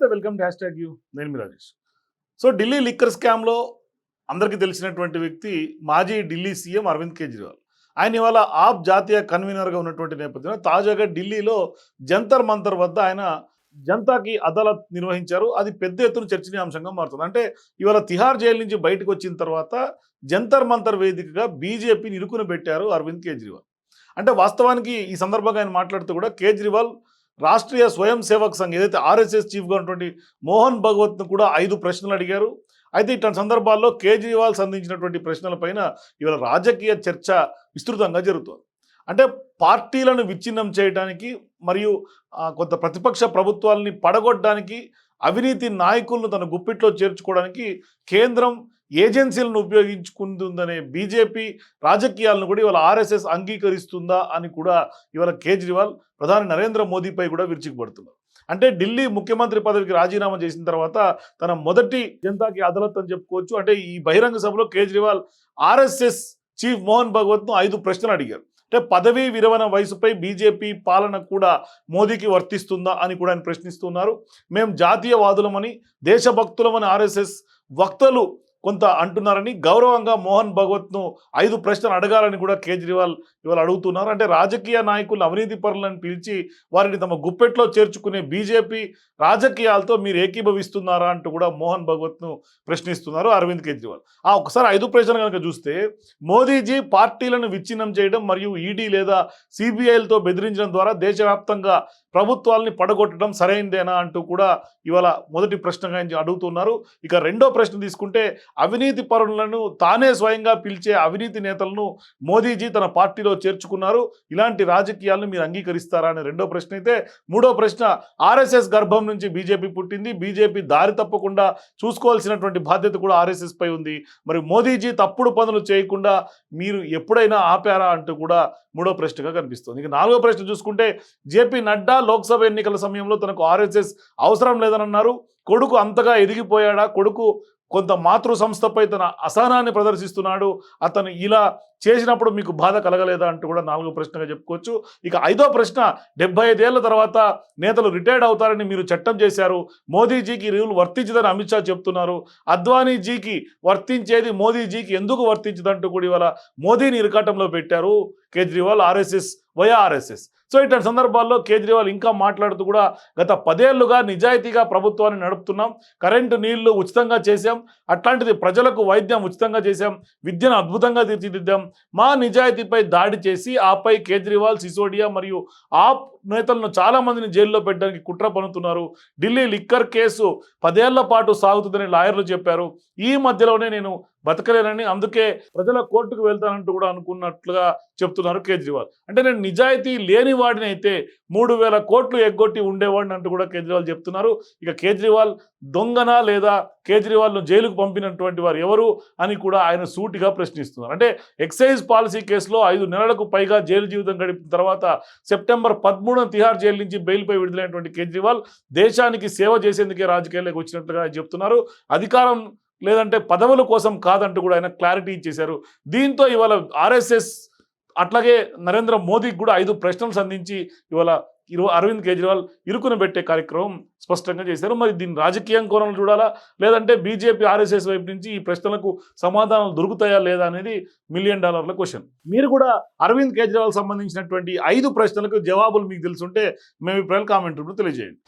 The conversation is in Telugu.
నమస్తే welcome to hash tag you. నేను మీ రాజేష్. సో ఢిల్లీ లిక్కర్ స్కామ్లో అందరికీ తెలిసినటువంటి వ్యక్తి మాజీ ఢిల్లీ సీఎం అరవింద్ కేజ్రీవాల్. ఆయన ఇవాళ ఆప్ జాతీయ కన్వీనర్గా ఉన్నటువంటి నేపథ్యంలో తాజాగా ఢిల్లీలో జంతర్ మంతర్ వద్ద ఆయన జనతాకి అదాలత్ నిర్వహించారు. అది పెద్ద ఎత్తున చర్చనీయాంశంగా మారుతుంది. అంటే ఇవాళ తిహార్ జైలు నుంచి బయటకు వచ్చిన తర్వాత జంతర్ మంతర్ వేదికగా బీజేపీని ఇరుకున పెట్టారు అరవింద్ కేజ్రీవాల్. అంటే వాస్తవానికి ఈ సందర్భంగా ఆయన మాట్లాడుతూ కూడా కేజ్రీవాల్ రాష్ట్రీయ స్వయం సేవక్ సంఘ్ ఏదైతే ఆర్ఎస్ఎస్ చీఫ్గా ఉన్నటువంటి మోహన్ భగవత్ను కూడా ఐదు ప్రశ్నలు అడిగారు. అయితే ఇట్లాంటి సందర్భాల్లో కేజ్రీవాల్ సంధించినటువంటి ప్రశ్నలపైన ఇవాళ రాజకీయ చర్చ విస్తృతంగా జరుగుతుంది. అంటే పార్టీలను విచ్ఛిన్నం చేయడానికి మరియు కొంత ప్రతిపక్ష ప్రభుత్వాలని పడగొట్టడానికి అవినీతి నాయకులను తన గుప్పిట్లో చేర్చుకోవడానికి కేంద్రం ఏజెన్సీలను ఉపయోగించుకుంటుందనే బీజేపీ రాజకీయాలను కూడా ఇవాళ ఆర్ఎస్ఎస్ అంగీకరిస్తుందా అని కూడా ఇవాళ కేజ్రీవాల్ ప్రధాని నరేంద్ర మోదీపై కూడా విరుచుకుపడుతున్నారు. అంటే ఢిల్లీ ముఖ్యమంత్రి పదవికి రాజీనామా చేసిన తర్వాత తన మొదటి జనతాకి అదాలత్ అని చెప్పుకోవచ్చు. అంటే ఈ బహిరంగ సభలో కేజ్రీవాల్ ఆర్ఎస్ఎస్ చీఫ్ మోహన్ భగవత్ను ఐదు ప్రశ్నలు అడిగారు. అంటే పదవీ విరమణ వయసుపై బీజేపీ పాలన కూడా మోదీకి వర్తిస్తుందా అని కూడా ఆయన ప్రశ్నిస్తున్నారు. మేము జాతీయవాదులమని దేశభక్తులమని ఆర్ఎస్ఎస్ వక్తలు కొంత అంటున్నారని గౌరవంగా మోహన్ భగవత్ను ఐదు ప్రశ్నలు అడగాలని కూడా కేజ్రీవాల్ ఇవాళ అడుగుతున్నారు. అంటే రాజకీయ నాయకులు అవినీతి పరులను పిలిచి వారిని తమ గుప్పెట్లో చేర్చుకునే బీజేపీ రాజకీయాలతో మీరు ఏకీభవిస్తున్నారా అంటూ కూడా మోహన్ భగవత్ను ప్రశ్నిస్తున్నారు అరవింద్ కేజ్రీవాల్. ఆ ఒకసారి ఐదు ప్రశ్నలు కనుక చూస్తే మోదీజీ పార్టీలను విచ్ఛిన్నం చేయడం మరియు ఈడీ లేదా సిబిఐలతో బెదిరించడం ద్వారా దేశవ్యాప్తంగా ప్రభుత్వాల్ని పడగొట్టడం సరైందేనా అంటూ కూడా ఇవాళ మొదటి ప్రశ్నగా అడుగుతున్నారు. ఇక రెండో ప్రశ్న తీసుకుంటే అవినీతి పరులను తానే స్వయంగా పిలిచే అవినీతి నేతలను మోదీజీ తన పార్టీలో చేర్చుకున్నారు. ఇలాంటి రాజకీయాలను మీరు అంగీకరిస్తారా అనే రెండో ప్రశ్న అయితే మూడో ప్రశ్న ఆర్ఎస్ఎస్ గర్భం నుంచి బీజేపీ పుట్టింది. బీజేపీ దారి తప్పకుండా చూసుకోవాల్సినటువంటి బాధ్యత కూడా ఆర్ఎస్ఎస్ పై ఉంది. మరి మోదీజీ తప్పుడు పనులు చేయకుండా మీరు ఎప్పుడైనా ఆపారా అంటూ కూడా మూడో ప్రశ్నగా కనిపిస్తుంది. ఇక నాలుగో ప్రశ్న చూసుకుంటే జేపీ నడ్డా లోక్సభ ఎన్నికల సమయంలో తనకు ఆర్ఎస్ఎస్ అవసరం లేదని అన్నారు కొడుకు అంతగా ఎదిగిపోయాడా? కొడుకు కొంత మాతృ సంస్థపై తన అసహనాన్ని ప్రదర్శిస్తున్నాడు. అతను ఇలా చేసినప్పుడు మీకు బాధ కలగలేదా అంటూ కూడా నాలుగో ప్రశ్నగా చెప్పుకోవచ్చు. ఇక ఐదో ప్రశ్న డెబ్బై ఐదేళ్ళ తర్వాత నేతలు రిటైర్డ్ అవుతారని మీరు చట్టం చేశారు. మోదీజీకి రూల్ వర్తించదని అమిత్ షా చెప్తున్నారు. అద్వానీజీకి వర్తించేది మోదీజీకి ఎందుకు వర్తించదంటూ కూడా ఇవాళ మోదీని ఇరకాటంలో పెట్టారు Kejriwal RSS via RSS so ఇట్లాంటి సందర్భాల్లో కేజ్రీవాల్ ఇంకా మాట్లాడుతూ కూడా గత పదేళ్ళుగా నిజాయితీగా ప్రభుత్వాన్ని నడుపుతున్నాం. కరెంటు నీళ్ళు ఉచితంగా చేశాం. అట్లాంటిది ప్రజలకు వైద్యం ఉచితంగా చేశాం. విద్యను అద్భుతంగా తీర్చిదిద్దాం. మా నిజాయితీపై దాడి చేసి ఆపై కేజ్రీవాల్ సిసోడియా మరియు ఆప్ నేతలను చాలా మందిని జైల్లో పెట్టడానికి కుట్ర పనుతున్నారు ఢిల్లీ లిక్కర్ కేసు పదేళ్ళ పాటు సాగుతుందని లాయర్లు చెప్పారు. ఈ మధ్యలోనే నేను బతకలేనని అందుకే ప్రజల కోర్టుకు వెళ్తానంటూ కూడా అనుకున్నట్లుగా చెప్తున్నారు కేజ్రీవాల్. అంటే నేను నిజాయితీ లేని వాడిని అయితే మూడు వేల కోట్లు ఎగ్గొట్టి ఉండేవాడిని అంటూ కూడా కేజ్రీవాల్ చెప్తున్నారు. ఇక కేజ్రీవాల్ దొంగన లేదా కేజ్రీవాల్ను జైలుకు పంపినటువంటి వారు ఎవరు అని కూడా ఆయన సూటిగా ప్రశ్నిస్తున్నారు. అంటే ఎక్సైజ్ పాలసీ కేసులో ఐదు నెలలకు పైగా జైలు జీవితం గడిపిన తర్వాత సెప్టెంబర్ పదమూడున తిహార్ జైలు నుంచి బెయిల్పై విడుదలైనటువంటి కేజ్రీవాల్ దేశానికి సేవ చేసేందుకే రాజకీయాల్లోకి వచ్చినట్లుగా చెప్తున్నారు. అధికారం లేదంటే పదవుల కోసం కాదంటూ కూడా ఆయన క్లారిటీ ఇచ్చేశారు. దీంతో ఇవాళ ఆర్ఎస్ఎస్ అట్లాగే నరేంద్ర మోదీకి కూడా ఐదు ప్రశ్నలు సంధించి ఇవాళ అరవింద్ కేజ్రీవాల్ ఇరుకున పెట్టే కార్యక్రమం స్పష్టంగా చేశారు. మరి దీన్ని రాజకీయం కోణంలో చూడాలా? లేదంటే బీజేపీ ఆర్ఎస్ఎస్ వైపు నుంచి ఈ ప్రశ్నలకు సమాధానాలు దొరుకుతాయా లేదా అనేది మిలియన్ డాలర్ల క్వశ్చన్ మీరు కూడా అరవింద్ కేజ్రీవాల్ సంబంధించినటువంటి ఐదు ప్రశ్నలకు జవాబులు మీకు తెలుసుంటే మేము ఇప్పుడు కామెంట్ రూపంలో తెలియజేయండి.